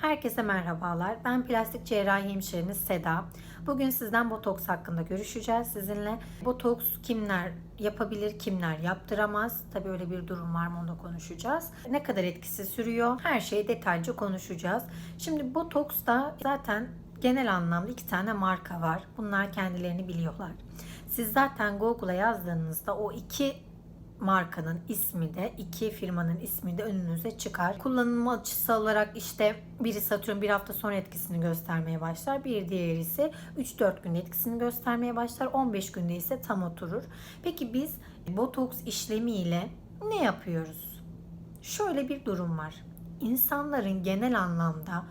Herkese merhabalar. Ben plastik cerrahi hemşireniz Seda. Bugün sizden botoks hakkında görüşeceğiz sizinle. Botoks kimler yapabilir, kimler yaptıramaz? Tabii öyle bir durum var mı onu konuşacağız. Ne kadar etkisi sürüyor? Her şeyi detaylıca konuşacağız. Şimdi botoksta zaten genel anlamda iki tane marka var. Bunlar kendilerini biliyorlar. Siz zaten Google'a yazdığınızda o iki markanın ismi de iki firmanın ismi de önünüze çıkar. Kullanılma açısı olarak işte birisi atıyorum bir hafta sonra etkisini göstermeye başlar. Bir diğeri ise 3-4 günde etkisini göstermeye başlar. 15 günde ise tam oturur. Peki biz botoks işlemiyle ne yapıyoruz? Şöyle bir durum var. İnsanların genel anlamda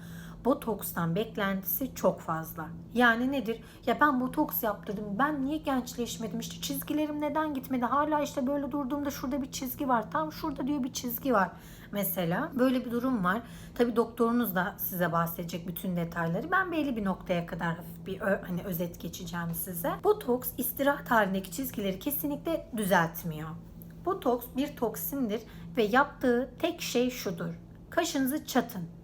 botokstan beklentisi çok fazla. Yani nedir? Ya ben botoks yaptırdım. Ben niye gençleşmedim? İşte çizgilerim neden gitmedi? Hala işte böyle durduğumda şurada bir çizgi var. Tam şurada diyor bir çizgi var. Mesela böyle bir durum var. Tabi doktorunuz da size bahsedecek bütün detayları. Ben belli bir noktaya kadar hafif bir hani özet geçeceğim size. Botoks istirahat halindeki çizgileri kesinlikle düzeltmiyor. Botoks bir toksindir ve yaptığı tek şey şudur. Kaşınızı çatın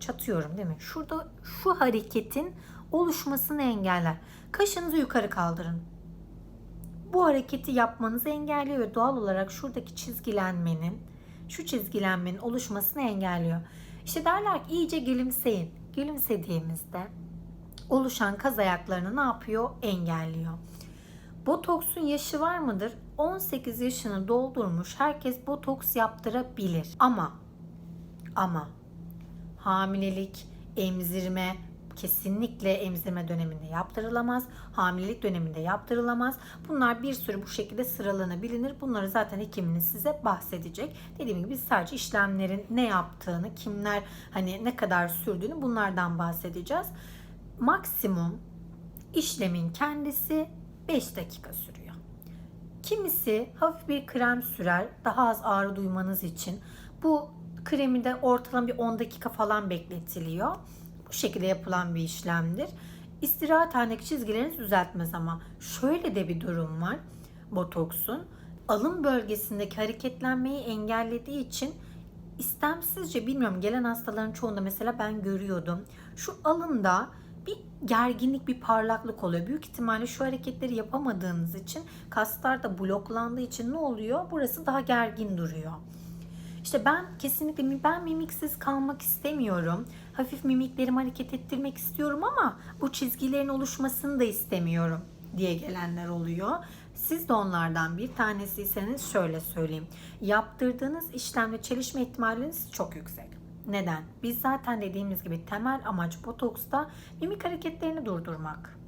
çatıyorum değil mi? Şurada şu hareketin oluşmasını engeller. Kaşınızı yukarı kaldırın. Bu hareketi yapmanızı engelliyor ve doğal olarak şuradaki çizgilenmenin, şu çizgilenmenin oluşmasını engelliyor. İşte derler ki iyice gülümseyin. Gülümsediğimizde oluşan kaz ayaklarını ne yapıyor? Engelliyor. Botoksun yaşı var mıdır? 18 yaşını doldurmuş herkes botoks yaptırabilir. Ama ama hamilelik, emzirme kesinlikle emzirme döneminde yaptırılamaz. Hamilelik döneminde yaptırılamaz. Bunlar bir sürü bu şekilde sıralanabilir. Bunları zaten hekiminiz size bahsedecek. Dediğim gibi sadece işlemlerin ne yaptığını, kimler hani ne kadar sürdüğünü bunlardan bahsedeceğiz. Maksimum işlemin kendisi 5 dakika sürüyor. Kimisi hafif bir krem sürer daha az ağrı duymanız için. Bu kremi de ortalama bir 10 dakika falan bekletiliyor. Bu şekilde yapılan bir işlemdir. İstirahat halindeki çizgilerinizi düzeltmez ama şöyle de bir durum var. Botoksun alın bölgesindeki hareketlenmeyi engellediği için istemsizce bilmiyorum gelen hastaların çoğunda mesela ben görüyordum. Şu alında bir gerginlik, bir parlaklık oluyor. Büyük ihtimalle şu hareketleri yapamadığınız için kaslar da bloklandığı için ne oluyor? Burası daha gergin duruyor. İşte ben kesinlikle ben mimiksiz kalmak istemiyorum. Hafif mimiklerimi hareket ettirmek istiyorum ama bu çizgilerin oluşmasını da istemiyorum diye gelenler oluyor. Siz de onlardan bir tanesiyseniz şöyle söyleyeyim. Yaptırdığınız işlemle çelişme ihtimaliniz çok yüksek. Neden? Biz zaten dediğimiz gibi temel amaç botoksta mimik hareketlerini durdurmak.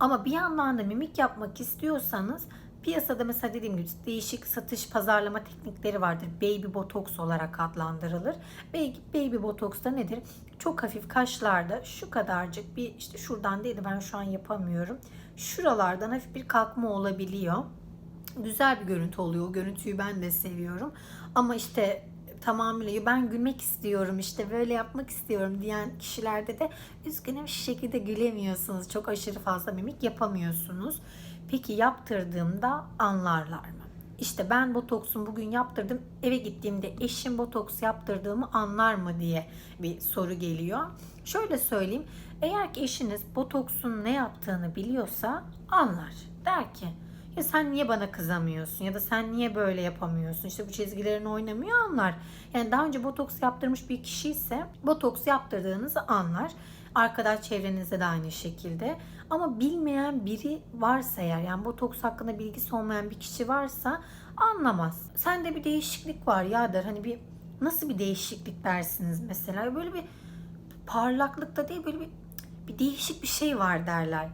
Ama bir yandan da mimik yapmak istiyorsanız Piyasada mesela dediğim gibi değişik satış pazarlama teknikleri vardır. Baby botoks olarak adlandırılır. Baby, baby botoks da nedir? Çok hafif kaşlarda şu kadarcık bir işte şuradan değil de ben şu an yapamıyorum. Şuralardan hafif bir kalkma olabiliyor. Güzel bir görüntü oluyor. O görüntüyü ben de seviyorum. Ama işte tamamıyla ben gülmek istiyorum işte böyle yapmak istiyorum diyen kişilerde de üzgünüm şu şekilde gülemiyorsunuz. Çok aşırı fazla mimik yapamıyorsunuz. Peki yaptırdığımda anlarlar mı? İşte ben botoksun bugün yaptırdım. Eve gittiğimde eşim botoks yaptırdığımı anlar mı diye bir soru geliyor. Şöyle söyleyeyim. Eğer ki eşiniz botoksun ne yaptığını biliyorsa anlar. Der ki ya sen niye bana kızamıyorsun ya da sen niye böyle yapamıyorsun işte bu çizgilerin oynamıyor anlar. Yani daha önce botoks yaptırmış bir kişi ise botoks yaptırdığınızı anlar. Arkadaş çevrenizde de aynı şekilde. Ama bilmeyen biri varsa eğer yani botoks hakkında bilgisi olmayan bir kişi varsa anlamaz. Sende bir değişiklik var ya der. Hani bir nasıl bir değişiklik dersiniz mesela. Böyle bir parlaklıkta değil böyle bir bir değişik bir şey var derler.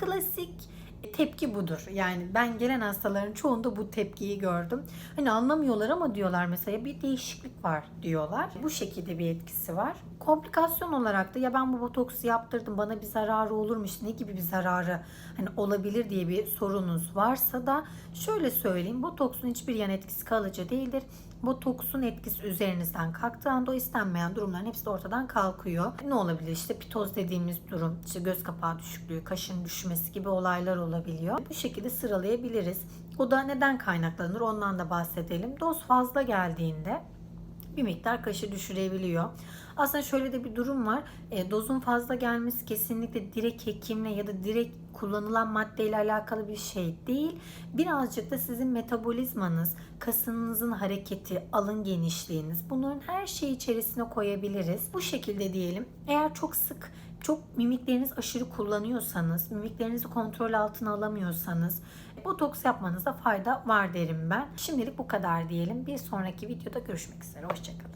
Klasik tepki budur. Yani ben gelen hastaların çoğunda bu tepkiyi gördüm. Hani anlamıyorlar ama diyorlar mesela bir değişiklik var diyorlar. Bu şekilde bir etkisi var. Komplikasyon olarak da ya ben bu botoksu yaptırdım bana bir zararı olurmuş ne gibi bir zararı hani olabilir diye bir sorunuz varsa da şöyle söyleyeyim botoksun hiçbir yan etkisi kalıcı değildir. Botoksun etkisi üzerinizden kalktığı anda o istenmeyen durumların hepsi de ortadan kalkıyor. Ne olabilir işte pitoz dediğimiz durum, işte göz kapağı düşüklüğü, kaşın düşmesi gibi olaylar olabiliyor. Bu şekilde sıralayabiliriz. O da neden kaynaklanır ondan da bahsedelim. Doz fazla geldiğinde bir miktar kaşı düşürebiliyor. Aslında şöyle de bir durum var. E, dozun fazla gelmesi kesinlikle direkt hekimle ya da direkt kullanılan maddeyle alakalı bir şey değil. Birazcık da sizin metabolizmanız, kasınızın hareketi, alın genişliğiniz bunların her şeyi içerisine koyabiliriz. Bu şekilde diyelim. Eğer çok sık çok mimikleriniz aşırı kullanıyorsanız, mimiklerinizi kontrol altına alamıyorsanız botoks yapmanızda fayda var derim ben. Şimdilik bu kadar diyelim. Bir sonraki videoda görüşmek üzere. Hoşçakalın.